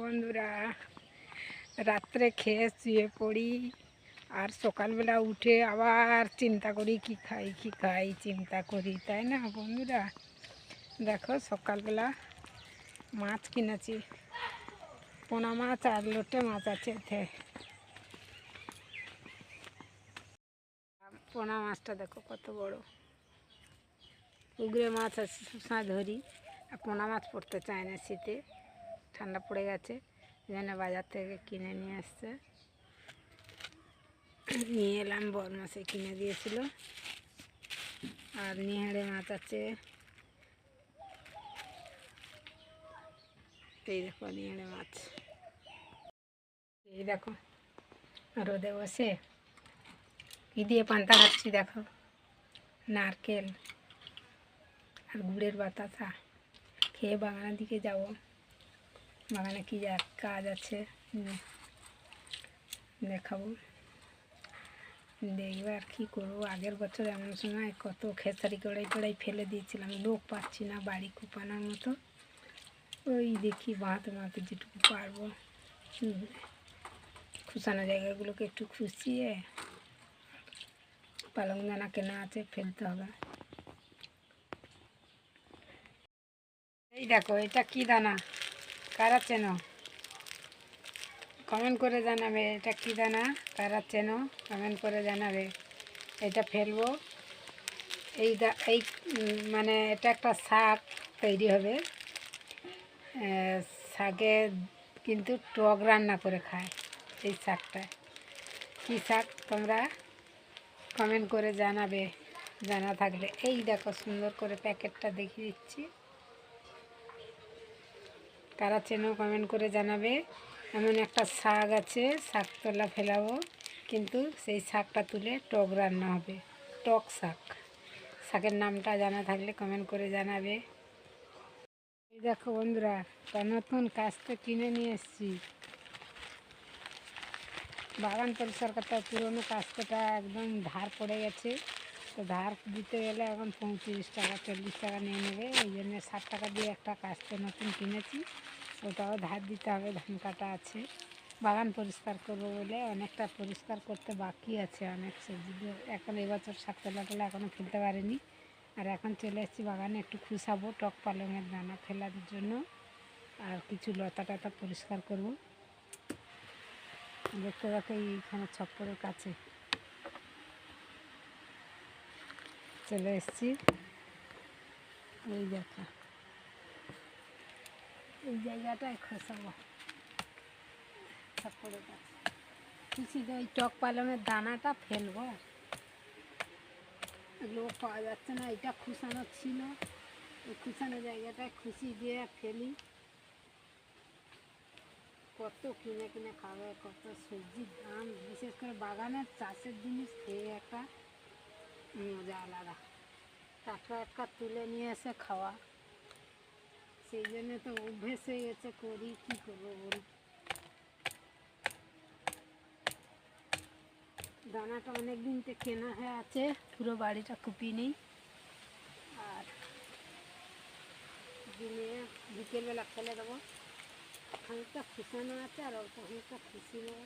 বন্ধুরা, রাত্রে খেয়ে শুয়ে পড়ি আর সকালবেলা উঠে আবার চিন্তা করি কি খাই কি খাই, চিন্তা করি, তাই না বন্ধুরা? দেখো সকালবেলা মাছ কিনেছি, পোনা মাছ আর লোটে মাছ আছে এতে পোনা মাছটা দেখো কত বড়। উগরে মাছ আছে ধরি, আর পোনা মাছ পড়তে চায় না শীতে। ঠান্ডা পড়ে গেছে যেন বাজার থেকে কিনে নিয়ে আসছে। নিয়ে এলাম বর মাসে কিনে দিয়েছিল। আর নিহাড়ে মাছ আছে এই দেখো নিহাড়ে মাছ। এই দেখো, রোদে বসে। কি দিয়ে পান্তা খাচ্ছি দেখো। নারকেল আর গুড়ের বাতাসা। খেয়ে বাগানের দিকে যাব। বাগানে কী যা কাজ আছে দেখাবো। দেখবে আর কী করব। আগের বছর এমন সময় কত খেসারি কড়াই টড়াই ফেলে দিয়েছিলাম, লোক পাচ্ছি না, বাড়ি কুপানোর মতো। ওই দেখি বাঁধ বাঁধ যেটুকু পারব। খুশানো জায়গাগুলোকে একটু খুশিয়ে পালং দানা কেনা আছে, ফেলতে হবে। এই দেখো, এটা কি দানা? কারা চেনো কমেন্ট করে জানাবে, এটা কি দানা? কারা চেনো কমেন্ট করে জানাবে, এটা ফেলব। এই এই মানে এটা একটা শাক তৈরি হবে। শাকে কিন্তু টক রান্না করে খায় এই শাকটা। কী শাক তোমরা? কমেন্ট করে জানাবে, জানা থাকলে। এই দেখো, সুন্দর করে প্যাকেটটা দেখিয়ে দিচ্ছি। কারা চেনো কমেন্ট করে জানাবে। এমন একটা শাক আছে, শাক তোলা ফেলাবো, কিন্তু সেই শাকটা তুলে টক রান্না হবে। টক শাক। শাকের নামটা জানা থাকলে কমেন্ট করে জানাবে। এই দেখো বন্ধুরা তা নতুন কাজটা কিনে নিয়ে এসেছি। বাগান পরিষ্কার করতে পুরোনো কাস্তেটা একদম ধার পড়ে গেছে। তো ধার দিতে গেলে এখন পঁয়ত্রিশ টাকা, চল্লিশ টাকা নিয়ে নেবে। এই জন্য ষাট টাকা দিয়ে একটা কাস্তে নতুন কিনেছি। ওটাও ধার দিতে হবে, ধান কাটা আছে। বাগান পরিষ্কার করব বলে অনেকটা পরিষ্কার করতে বাকি আছে অনেক সবজি। এখন এবছর শাক তোলা টোলা এখনও ফেলতে পারিনি। আর এখন চলে এসেছি বাগানে একটু খুশাবো টক পালংয়ের দানা ফেলার জন্য। আর কিছু লতা টতা পরিষ্কার করব। দেখতে দেখো এইখানে ছপ্পরের কাছে। চলে এসেছি। এই দেখো। এই জায়গাটায় খসাবো ছপ্পরের কাছে ওই টক পালনের দানাটা ফেলব। লোক পাওয়া যাচ্ছে না, এটা খুশানো ছিল। ওই খুশানো জায়গাটায় খুশি দিয়ে ফেলি। কত কিনে কিনে খাবে, কত সবজির দাম, বিশেষ করে বাগানের চাষের জিনিস খেয়ে একটা মজা আলাদা। টাটকা টাটকা তুলে নিয়ে এসে খাওয়া। সেই জন্য তো অভ্যেস হয়ে গেছে, করি, কী করব বলি দানাটা অনেক থেকে কেনা হয়ে আছে, পুরো বাড়িটা কুপি নেই। আর দিনে বিকেলবেলা ফেলে দেবো। খানিকটা খুশানো আছে আর অল্প খানিকটা খুশি নেব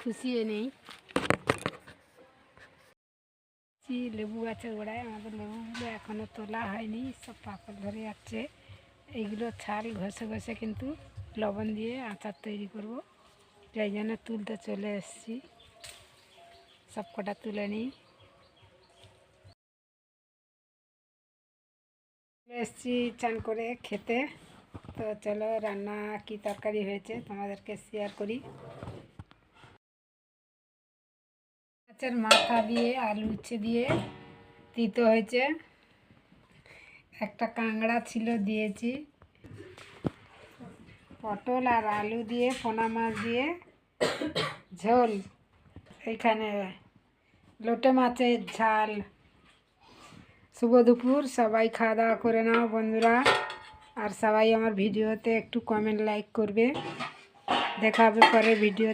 খুশিয়ে নেই। লেবু গাছের গোড়ায়, আমাদের লেবুগুলো এখনও তোলা হয়নি, সব পাকড় ধরে যাচ্ছে। এইগুলো ছাল ঘষে ঘষে কিন্তু লবণ দিয়ে আচার তৈরি করব। যাই জন্য তুলতে চলে এসেছি। সব কটা তুলে নিই। এসেছি চান করে খেতে। তো চলো রান্না কি তরকারি হয়েছে তোমাদেরকে শেয়ার করি। মাছের মাথা দিয়ে আলু উচ্ছে দিয়ে তিতো হয়েছে। একটা কাঁকড়া ছিল, দিয়েছি। পটল আর আলু দিয়ে, পোনা মাছ দিয়ে, ঝোল। এইখানে লোটে মাছের ঝাল। শুভ দুপুর, সবাই খাওয়া দাওয়া করে নাও বন্ধুরা। আর সবাই আমার ভিডিওতে একটু কমেন্ট লাইক করবে। দেখা হবে পরে ভিডিও